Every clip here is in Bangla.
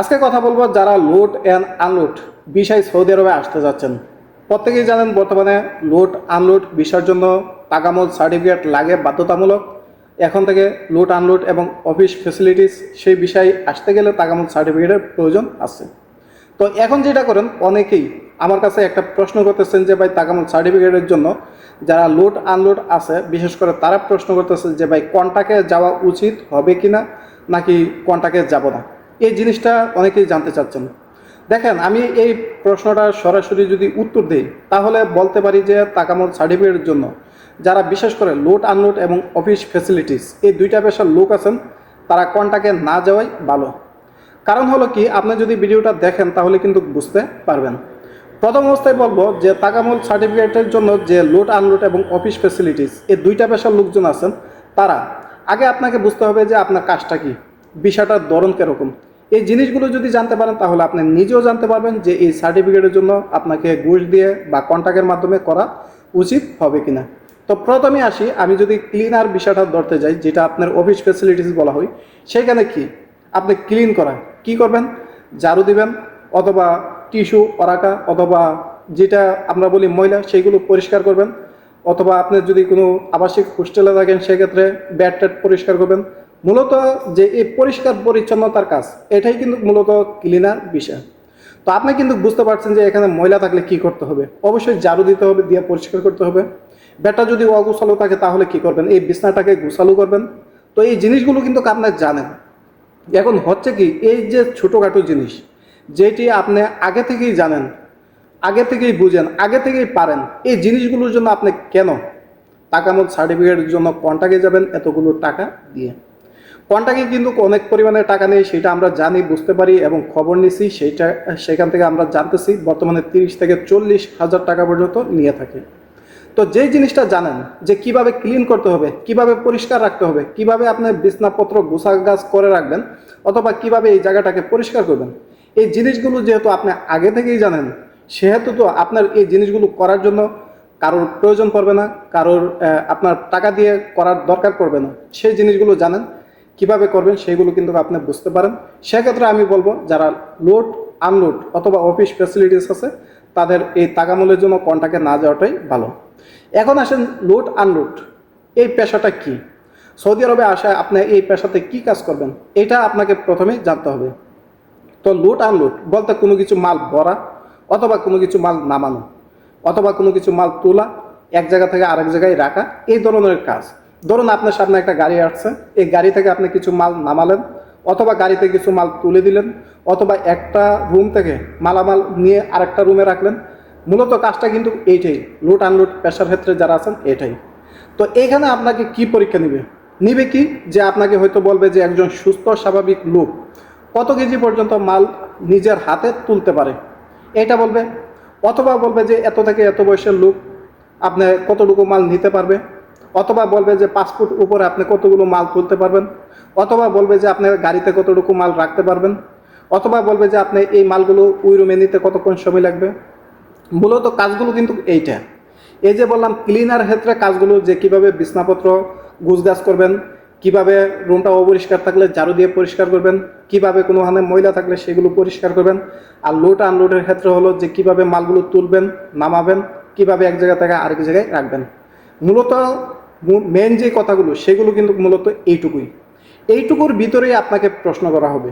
আজকে কথা বলব যারা লোড অ্যান্ড আনলোড বিষয় সৌদি আরবে আসতে যাচ্ছেন। প্রত্যেকেই জানেন বর্তমানে লোড আনলোড বিষয়ের জন্য তাকামল সার্টিফিকেট লাগে বাধ্যতামূলক। এখন থেকে লোড আনলোড এবং অফিস ফেসিলিটিস সেই বিষয়ে আসতে গেলে তাকামল সার্টিফিকেটের প্রয়োজন আছে। তো এখন যেটা করেন, অনেকেই আমার কাছে একটা প্রশ্ন করতেছেন যে, ভাই তাকামল সার্টিফিকেটের জন্য যারা লোড আনলোড আছে, বিশেষ করে তারা প্রশ্ন করতেছে যে, ভাই, কন্টাকে যাওয়া উচিত হবে কি না নাকি কন্টাকে যাব না? এই জিনিসটা অনেকেই জানতে চাচ্ছেন। দেখেন, আমি এই প্রশ্নটা সরাসরি যদি উত্তর দিই, তাহলে বলতে পারি যে তাকামল সার্টিফিকেটের জন্য যারা বিশেষ করে লোড, আনলোড এবং অফিস ফেসিলিটিস এই দুইটা পেশার লোক আছেন, তারা কন্টাকে না যাওয়াই ভালো। কারণ হলো কি, আপনি যদি ভিডিওটা দেখেন, তাহলে কিন্তু বুঝতে পারবেন। প্রথম অবস্থায় বলব যে তাকামুল সার্টিফিকেটের জন্য যে লোড, আনলোড এবং অফিস ফেসিলিটিস এই দুইটা পেশার লোকজন আছেন, তারা। আগে আপনাকে বুঝতে হবে যে আপনার কাজটা কি। বিষয়টার ধরন কীরকম? এই জিনিসগুলো যদি জানতে পারেন, তাহলে আপনি নিজেও জানতে পারবেন যে এই সার্টিফিকেটের জন্য আপনাকে ঘুষ দিয়ে বা কন্ট্যাক্টের মাধ্যমে করা উচিত হবে কিনা। তো প্রথমে আসি, আমি যদি ক্লিনার বিষয়টা ধরতে যাই, যেটা আপনার অফিস ফেসিলিটিস বলা হয় সেখানে কি? আপনি ক্লিন করা কি করবেন? ঝাড়ু দিবেন, অথবা টিস্যু, অরাকা, অথবা যেটা আমরা বলি ময়লা, সেইগুলো পরিষ্কার করবেন। অথবা আপনি যদি কোনো আবাসিক হোস্টেলে থাকেন, সেক্ষেত্রে ব্যাড ট্যাড পরিষ্কার করবেন। মূলত যে এই পরিষ্কার পরিচ্ছন্নতার কাজ, এটাই কিন্তু মূলত ক্লিনার বিষয়। তো আপনি কিন্তু বুঝতে পারছেন যে এখানে ময়লা থাকলে কি করতে হবে? অবশ্যই ঝাড়ু দিতে হবে, দিয়ে পরিষ্কার করতে হবে। ব্যাটটা যদি অগুছালো থাকে তাহলে কি করবেন? এই বিছনাটাকে গুছালো করবেন। তো এই জিনিসগুলো কিন্তু আপনার জানেন। এখন হচ্ছে কি, এই যে ছোটোখাটো জিনিস, যেটি আপনি আগে থেকেই জানেন, আগে থেকেই বুঝেন, আগে থেকেই পারেন, এই জিনিসগুলোর জন্য আপনি কেন টাকামত সার্টিফিকেটের জন্য কন্টাকে যাবেন, এতগুলো টাকা দিয়ে? কন্টাকে কিন্তু অনেক পরিমাণে টাকা নেই, সেটা আমরা জানি, বুঝতে পারি এবং খবর নিছি সেইটা সেখান থেকে আমরা জানতেছি, বর্তমানে তিরিশ থেকে চল্লিশ হাজার টাকা পর্যন্ত নিয়ে থাকে। তো যেই জিনিসটা জানেন, যে কীভাবে ক্লিন করতে হবে, কীভাবে পরিষ্কার রাখতে হবে, কীভাবে আপনি বিছনাপত্র গাছ করে রাখবেন, অথবা কীভাবে এই জায়গাটাকে পরিষ্কার করবেন, এই জিনিসগুলো যেহেতু আপনি আগে থেকেই জানেন, সেহেতু তো আপনার এই জিনিসগুলো করার জন্য কারোর প্রয়োজন পড়বে না, কারোর আপনার টাকা দিয়ে করার দরকার পড়বে না। সেই জিনিসগুলো জানেন কীভাবে করবেন সেইগুলো কিন্তু আপনি বুঝতে পারেন। সেক্ষেত্রে আমি বলব, যারা লোড, আনলোড অথবা অফিস ফ্যাসিলিটিস আছে, তাদের এই তাকামূলের জন্য কন্টাকে না যাওয়াটাই ভালো। এখন আসেন লোড, আনলোড। এই পেশাটা কি? সৌদি আরবে আসায় আপনি এই পেশাতে কি কাজ করবেন? এটা আপনাকে প্রথমেই জানতে হবে। তো লোড, আনলোড বলতে কোনো কিছু মাল ভরা অথবা কোনো কিছু মাল নামানো অথবা কোনো কিছু মাল তোলা, এক জায়গা থেকে আরেক জায়গায় রাখা, এই ধরনের কাজ। ধরুন আপনার সামনে একটা গাড়ি আসছে, এই গাড়ি থেকে আপনি কিছু মাল নামালেন, অথবা গাড়িতে কিছু মাল তুলে দিলেন, অথবা একটা রুম থেকে মালামাল নিয়ে আরেকটা রুমে রাখলেন। মূলত কাজটা কিন্তু এইটাই লুট আনলোড পেশার ক্ষেত্রে যারা আছেন এটাই। তো এইখানে আপনাকে কি পরীক্ষা নিবে? নিবে কি? যে আপনাকে হয়তো বলবে যে একজন সুস্থ, স্বাভাবিক লোক কত কেজি পর্যন্ত মাল নিজের হাতে তুলতে পারে? এটা বলবে। অথবা বলবে যে এত থেকে এত বয়সের লোক আপনি কতটুকু মাল নিতে পারবে? অথবা বলবে যে পাঁচ ফুট উপরে আপনি কতগুলো মাল তুলতে পারবেন, অথবা বলবে যে আপনি গাড়িতে কতটুকু মাল রাখতে পারবেন, অথবা বলবে যে আপনি এই মালগুলো ওই রুমে নিতে কতক্ষণ সময় লাগবে। মূলত কাজগুলো কিন্তু এইটা। এই যে বললাম ক্লিনার ক্ষেত্রে কাজগুলো যে কীভাবে বিছনাপত্র, গুছগাছ করবেন, কীভাবে রুমটা অপরিষ্কার থাকলে ঝাড়ু দিয়ে পরিষ্কার করবেন, কীভাবে কোনোখানে ময়লা থাকলে সেগুলো পরিষ্কার করবেন, আর লোড আনলোডের ক্ষেত্রে হলো যে কীভাবে মালগুলো তুলবেন, নামাবেন, কীভাবে এক জায়গা থেকে আরেক জায়গায় রাখবেন। মূলত মেন যে কথাগুলো, সেগুলো কিন্তু মূলত এইটুকুই। এইটুকুর ভিতরেই আপনাকে প্রশ্ন করা হবে।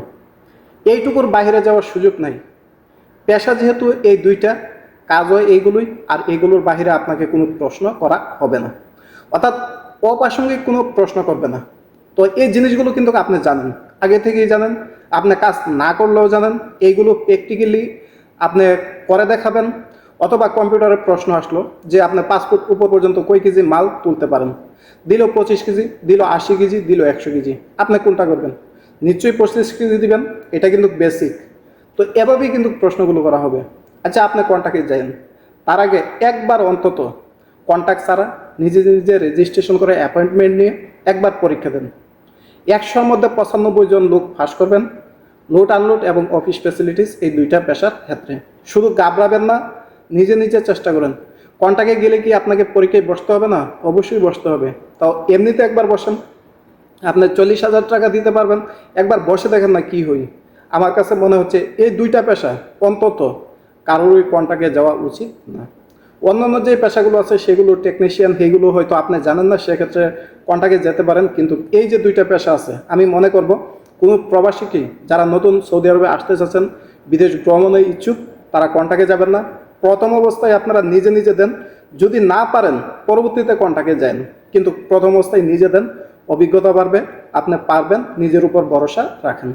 এইটুকুর বাইরে যাওয়ার সুযোগ নাই। পেশা যেহেতু এই দুইটা, কাজ হয় এইগুলোই, আর এইগুলোর বাইরে আপনাকে কোনো প্রশ্ন করা হবে না। অর্থাৎ অপ্রাসঙ্গিক কোনো প্রশ্ন করবে না। তো এই জিনিসগুলো কিন্তু আপনি জানেন। আগে থেকেই জানেন। আপনি কাজ না করলেও জানেন। এইগুলো প্র্যাকটিক্যালি আপনি করে দেখাবেন। অথবা কম্পিউটারে প্রশ্ন আসলো যে আপনার ফুট উপর পর্যন্ত কই কেজি মাল তুলতে পারেন? দিল পঁচিশ কেজি, দিল আশি কেজি, দিল একশো কেজি। আপনি কোনটা করবেন? নিশ্চয়ই পঁচিশ কেজি দিবেন, এটা কিন্তু বেসিক তো এভাবেই কিন্তু প্রশ্নগুলো করা হবে। আচ্ছা আপনি কন্ট্যাক্টে যান তার আগে একবার অন্তত কন্ট্যাক্ট ছাড়া নিজে নিজে রেজিস্ট্রেশন করে অ্যাপয়েন্টমেন্ট নিয়ে একবার পরীক্ষা দেন। একশোর মধ্যে পঁচানব্বই জন লোক ফাঁস করবেন। লোড আনলোড এবং অফিস ফ্যাসিলিটিস এই দুইটা পেশার ক্ষেত্রে। শুধু গাবড়াবেন না নিজে নিজে চেষ্টা করেন। কন্ট্যাক্টে গেলে কি আপনাকে পরীক্ষায় বসতে হবে না? অবশ্যই বসতে হবে। তাও এমনিতে একবার বসেন। আপনি চল্লিশ হাজার টাকা দিতে পারবেন। একবার বসে দেখেন না কি হই। আমার কাছে মনে হচ্ছে এই দুইটা পেশা অন্তত কারোরই কন্টাক্টে যাওয়া উচিত না। অন্যান্য যে পেশাগুলো আছে সেগুলো টেকনিশিয়ান সেগুলো হয়তো আপনি জানেন না, সেক্ষেত্রে কন্টাক্টে যেতে পারেন। কিন্তু এই যে দুইটা পেশা আছে, আমি মনে করব কোনো প্রবাসীকে যারা নতুন সৌদি আরবে আসতে চাচ্ছেন, বিদেশ ভ্রমণে ইচ্ছুক, তারা কন্টাক্টে যাবেন না? প্রথম অবস্থায় আপনারা নিজে নিজে দেন। যদি না পারেন, পরবর্তীতে কন্টাক্টে যান। কিন্তু প্রথম অবস্থায় নিজে দেন, অভিজ্ঞতা বাড়বে, আপনি পারবেন, নিজের উপর ভরসা রাখেন।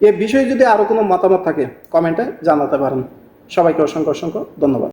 এ বিষয়ে যদি আরও কোনো মতামত থাকে কমেন্টে জানাতে পারেন। সবাইকে অসংখ্য অসংখ্য ধন্যবাদ।